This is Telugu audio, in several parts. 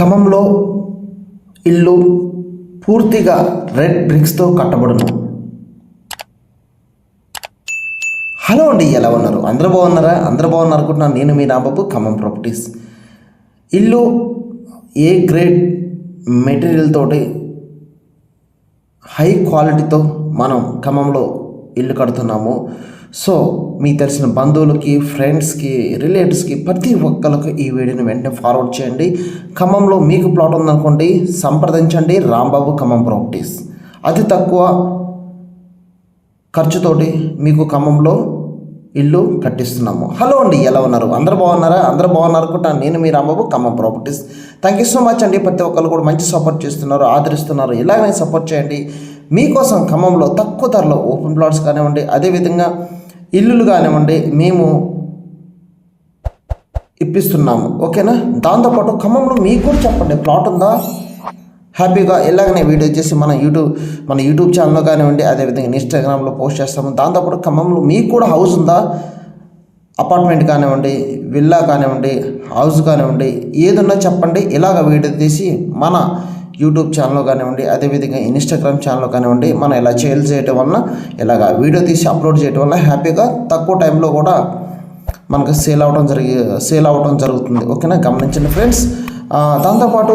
ఖమ్మంలో ఇల్లు పూర్తిగా రెడ్ బ్రిక్స్తో కట్టబడును. హలో అండి ఎలా ఉన్నారు? అందరూ బాగున్నారా? అందరూ బాగున్నారు అనుకుంటున్నాను నేను మీ రాంబాబు ఖమ్మం ప్రాపర్టీస్. ఇల్లు ఏ గ్రేడ్ మెటీరియల్ తోటి హై క్వాలిటీతో మనం ఖమ్మంలో ఇల్లు కడుతున్నాము. సో మీకు తెలిసిన బంధువులకి ఫ్రెండ్స్కి రిలేటివ్స్కి ప్రతి ఒక్కరికి ఈ వీడియోని వెంటనే ఫార్వర్డ్ చేయండి. ఖమ్మంలో మీకు ప్లాట్ ఉందనుకోండి సంప్రదించండి. రాంబాబు ఖమ్మం ప్రాపర్టీస్. అతి తక్కువ ఖర్చుతోటి మీకు ఖమ్మంలో ఇల్లు కట్టిస్తున్నాము. హలో అండి ఎలా ఉన్నారు? అందరూ బాగున్నారా? అందరూ బాగున్నారు కూడా నేను మీ Rambabu Khammam properties. Thank you so much అండి. ప్రతి ఒక్కరు కూడా మంచి సపోర్ట్ చేస్తున్నారు ఆదరిస్తున్నారు. ఇలాగనే సపోర్ట్ చేయండి. మీకోసం ఖమ్మంలో తక్కువ ధరలో ఓపెన్ ప్లాట్స్ కానివ్వండి అదేవిధంగా ఇల్లులు కానివ్వండి మేము ఇప్పిస్తున్నాము. ఓకేనా? దాంతోపాటు ఖమ్మంలో మీకు కూడా చెప్పండి. ప్లాట్ ఉందా? హ్యాపీగా ఎలాగనే వీడియో చేసి మన యూట్యూబ్ మన యూట్యూబ్ ఛానల్లో కానివ్వండి అదేవిధంగా ఇన్స్టాగ్రామ్లో పోస్ట్ చేస్తాము. దాంతోపాటు ఖమ్మంలో మీకు కూడా హౌస్ ఉందా? అపార్ట్మెంట్ కానివ్వండి విల్లా కానివ్వండి హౌస్ కానివ్వండి ఏదున్నా చెప్పండి. ఇలాగ వీడియో తీసి మన యూట్యూబ్ ఛానల్లో కానివ్వండి అదేవిధంగా ఇన్స్టాగ్రామ్ ఛానల్లో కానివ్వండి మనం ఇలా సేల్ చేయటం వలన ఇలాగ వీడియో తీసి అప్లోడ్ చేయటం వల్ల హ్యాపీగా తక్కువ టైంలో కూడా మనకు సేల్ అవ్వడం జరిగి సేల్ అవ్వడం జరుగుతుంది. ఓకేనా? గమనించండి ఫ్రెండ్స్. దాంతోపాటు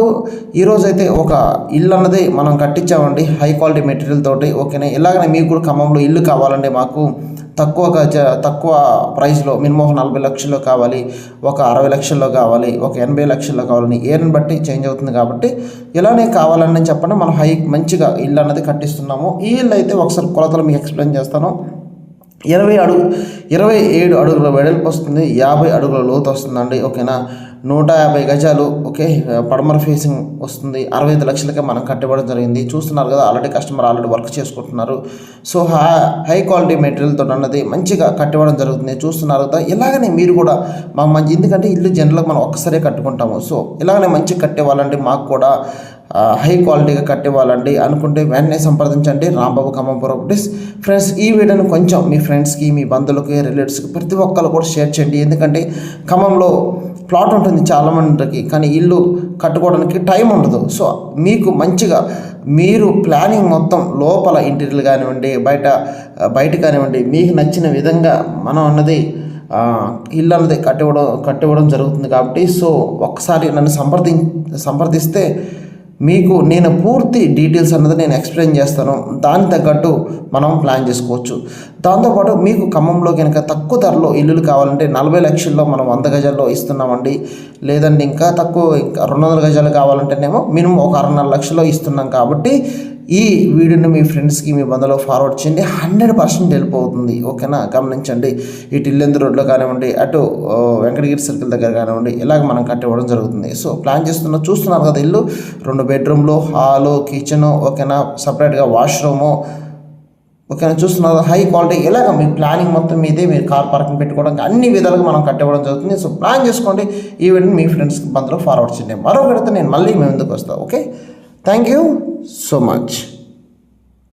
ఈరోజైతే ఒక ఇల్లు అన్నది మనం కట్టించామండి. హై క్వాలిటీ మెటీరియల్ తోటి ఓకేనా? ఇలాగనే మీకు కూడా ఖమ్మంలో ఇల్లు కావాలండి మాకు తక్కువ తక్కువ ప్రైస్లో మినిమం నలభై లక్షల్లో కావాలి ఒక అరవై లక్షల్లో కావాలి ఒక ఎనభై లక్షల్లో కావాలని ఏర్ని బట్టి చేంజ్ అవుతుంది కాబట్టి ఇలానే కావాలని చెప్పండి. మనం హై మంచిగా ఇల్లు అన్నది కట్టిస్తున్నాము. ఈ ఇల్లు అయితే ఒకసారి కొలతలు మీకు ఎక్స్ప్లెయిన్ చేస్తాను. ఇరవై అడుగు ఇరవై ఏడు అడుగుల వెడల్పు వస్తుంది యాభై అడుగుల లోతు వస్తుందండి ఓకేనా? నూట యాభై గజాలు ఓకే? పడమర ఫేసింగ్ వస్తుంది అరవై ఐదు లక్షలకే మనం కట్టబడడం జరిగింది. చూస్తున్నారు కదా ఆల్రెడీ కస్టమర్ ఆల్రెడీ వర్క్ చేసుకుంటున్నారు. సో హై హై క్వాలిటీ మెటీరియల్తో అన్నది మంచిగా కట్టబడడం జరుగుతుంది. చూస్తున్నారు కదా ఇలాగనే మీరు కూడా మాకు మంచి ఎందుకంటే ఇల్లు జనరల్గా మనం ఒక్కసారే కట్టుకుంటాము. సో ఇలాగనే మంచిగా కట్టేవాళ్ళంటే మాకు కూడా. హై క్వాలిటీగా కట్టివ్వాలండి అనుకుంటే వెంటనే సంప్రదించండి. రాంబాబు ఖమ్మం ప్రాపర్టీస్ ఫ్రెండ్స్ ఈ వీడియోని కొంచెం మీ ఫ్రెండ్స్కి మీ బంధువులకి రిలేటివ్స్కి ప్రతి ఒక్కరు కూడా షేర్ చేయండి. ఎందుకంటే ఖమ్మంలో ప్లాట్ ఉంటుంది చాలా మందికి కానీ ఇల్లు కట్టుకోవడానికి టైం ఉండదు. సో మీకు మంచిగా మీరు ప్లానింగ్ మొత్తం లోపల ఇంటీరియర్ కానివ్వండి బయట బయట కానివ్వండి మీకు నచ్చిన విధంగా మనం అన్నది ఇల్లు అన్నది కట్టివ్వడం కట్టివ్వడం జరుగుతుంది కాబట్టి సో ఒక్కసారి నన్ను సంప్రదిం సంప్రదిస్తే మీకు నేను పూర్తి డీటెయిల్స్ అన్నది నేను ఎక్స్ప్లెయిన్ చేస్తాను. దానికి తగ్గట్టు మనం ప్లాన్ చేసుకోవచ్చు. దాంతోపాటు మీకు ఖమ్మంలో కనుక తక్కువ ధరలో ఇల్లులు కావాలంటే నలభై లక్షల్లో మనం వంద గజాల్లో ఇస్తున్నామండి. లేదంటే ఇంకా తక్కువ ఇంకా రెండు వందల గజాలు కావాలంటేనేమో మినిమం ఒక అరవై లక్షల్లో ఇస్తున్నాం కాబట్టి ఈ వీడియోని మీ ఫ్రెండ్స్కి మీ బంధువులకు ఫార్వర్డ్ చేయండి. హండ్రెడ్ పర్సెంట్ వెళ్ళిపోతుంది ఓకేనా గమనించండి. ఇటు ఇల్లెందు రోడ్లో కానివ్వండి అటు వెంకటగిరి సర్కిల్ దగ్గర కానివ్వండి ఇలాగ మనం కట్టివ్వడం జరుగుతుంది. సో ప్లాన్ చేస్తున్న చూస్తున్నారు కదా ఇల్లు? రెండు బెడ్రూమ్లు హాలు కిచెను ఓకేనా సపరేట్గా వాష్రూము ఓకేనా చూస్తున్నారు హై క్వాలిటీ ఇలాగ మీ ప్లానింగ్ మొత్తం మీదే మీరు కార్ పార్కింగ్ పెట్టుకోవడానికి అన్ని విధాలుగా మనం కట్టివ్వడం జరుగుతుంది. సో ప్లాన్ చేసుకోండి. ఈ వీడియోని మీ ఫ్రెండ్స్కి బంధువులు ఫార్వర్డ్ చేయండి. మరొకటితో నేను మళ్ళీ మేము ఎందుకు వస్తాను okay thank you so much